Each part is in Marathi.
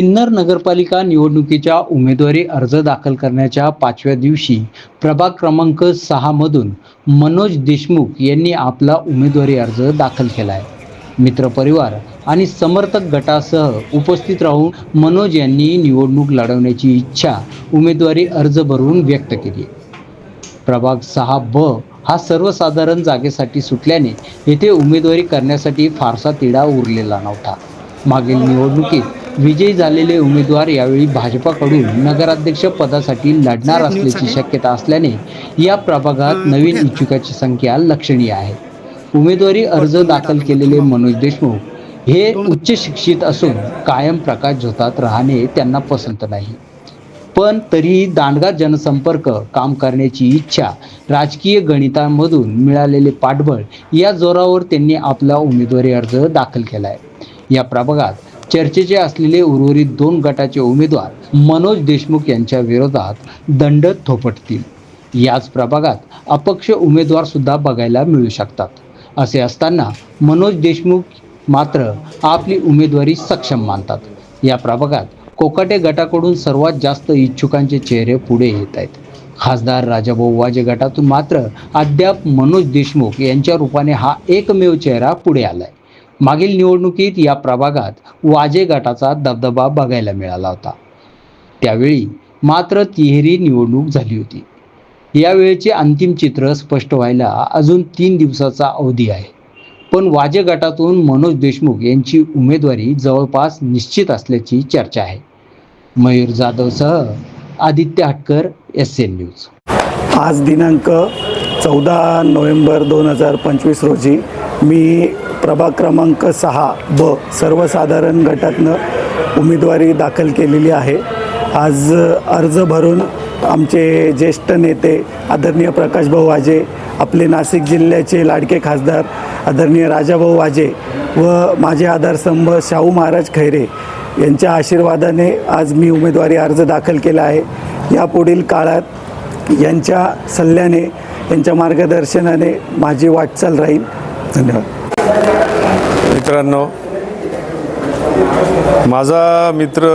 सिन्नर नगरपालिका निवडणुकीच्या उमेदवारी अर्ज दाखल करण्याच्या पाचव्या दिवशी प्रभाग क्रमांक सहामधून मनोज देशमुख यांनी आपला उमेदवारी अर्ज दाखल केला आहे मित्रपरिवार आणि समर्थक गटासह उपस्थित राहून मनोज यांनी निवडणूक लढवण्याची इच्छा उमेदवारी अर्ज भरून व्यक्त केली. प्रभाग सहा ब हा सर्वसाधारण जागेसाठी सुटल्याने येथे उमेदवारी करण्यासाठी फारसा तिढा उरलेला नव्हता. मागील निवडणुकीत विजयी झालेले उमेदवार यावेळी भाजपाकडून नगराध्यक्ष पदासाठी लढणार असल्याची शक्यता असल्याने या प्रभागात नवीन इच्छुकाची संख्या लक्षणीय आहे. उमेदवारी अर्ज दाखल केलेले मनोज देशमुख हे उच्च शिक्षित असून कायम प्रकाश झोतात राहणे त्यांना पसंत नाही. पण तरीही दांडगा जनसंपर्क काम करण्याची इच्छा राजकीय गणितांमधून मिळालेले पाठबळ या जोरावर त्यांनी आपला उमेदवारी अर्ज दाखल केला आहे या प्रभागात चर्चेचे असलेले उर्वरित दोन गटाचे उमेदवार मनोज देशमुख यांच्या विरोधात दंड थोपटतील. याच प्रभागात अपक्ष उमेदवार सुद्धा बघायला मिळू शकतात. असे असताना मनोज देशमुख मात्र आपली उमेदवारी सक्षम मानतात. या प्रभागात कोकाटे गटाकडून सर्वात जास्त इच्छुकांचे चेहरे पुढे येत आहेत. खासदार राजाभाऊ वाजे गटातून मात्र अद्याप मनोज देशमुख यांच्या रूपाने हा एकमेव चेहरा पुढे आलाय. मागील निवडणुकीत या प्रभागात वाजे गटाचा दबदबा बघायला मिळाला होता. त्यावेळी मात्र तिहेरी निवडणूक झाली होती. यावेळेचे अंतिम चित्र स्पष्ट व्हायला अजून तीन दिवसाचा अवधी आहे. पण वाजे गटातून मनोज देशमुख यांची उमेदवारी जवळपास निश्चित असल्याची चर्चा आहे. मयूर जाधवसह आदित्य हटकर एस एन न्यूज. आज दिनांक चौदा नोव्हेंबर दोन हजार पंचवीस रोजी मी प्रभाग क्रमांक सहा ब सर्वसाधारण गटातनं उमेदवारी दाखल केलेली आहे. आज अर्ज भरून आमचे ज्येष्ठ नेते आदरणीय प्रकाशभाऊ वाजे आपले नाशिक जिल्ह्याचे लाडके खासदार आदरणीय राजाभाऊ वाजे व माझे आधारस्तंभ शाहू महाराज खैरे यांच्या आशीर्वादाने आज मी उमेदवारी अर्ज दाखल केला आहे. यापुढील काळात यांच्या सल्ल्याने यांच्या मार्गदर्शनाने माझी वाटचाल राहील. धन्यवाद. मित्रांनो माझा मित्र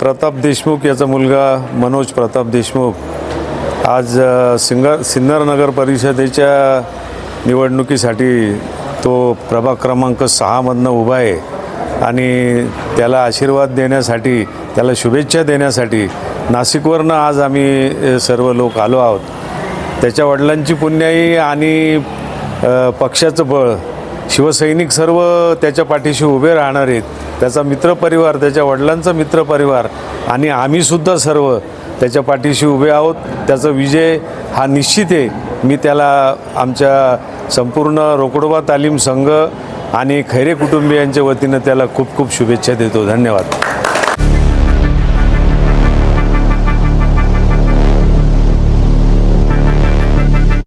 प्रताप देशमुख याचा मुलगा मनोज प्रताप देशमुख आज सिंगर सिन्नर नगर परिषदेच्या निवडणुकीसाठी तो प्रभाग क्रमांक सहामधनं उभा आहे आणि त्याला आशीर्वाद देण्यासाठी त्याला शुभेच्छा देण्यासाठी नाशिकवरनं आज आम्ही सर्व लोक आलो आहोत. त्याच्या वडिलांची पुण्याई आणि पक्षाचं बळ शिवसैनिक सर्व त्याच्या पाठीशी उभे राहणार आहेत. त्याचा मित्रपरिवार त्याच्या वडिलांचा मित्रपरिवार आणि आम्हीसुद्धा सर्व त्याच्या पाठीशी उभे आहोत. त्याचा विजय हा निश्चित आहे. मी त्याला आमच्या संपूर्ण रोकडोबा तालीम संघ आणि खैरे कुटुंबियांच्या वतीनं त्याला खूप खूप शुभेच्छा देतो. धन्यवाद.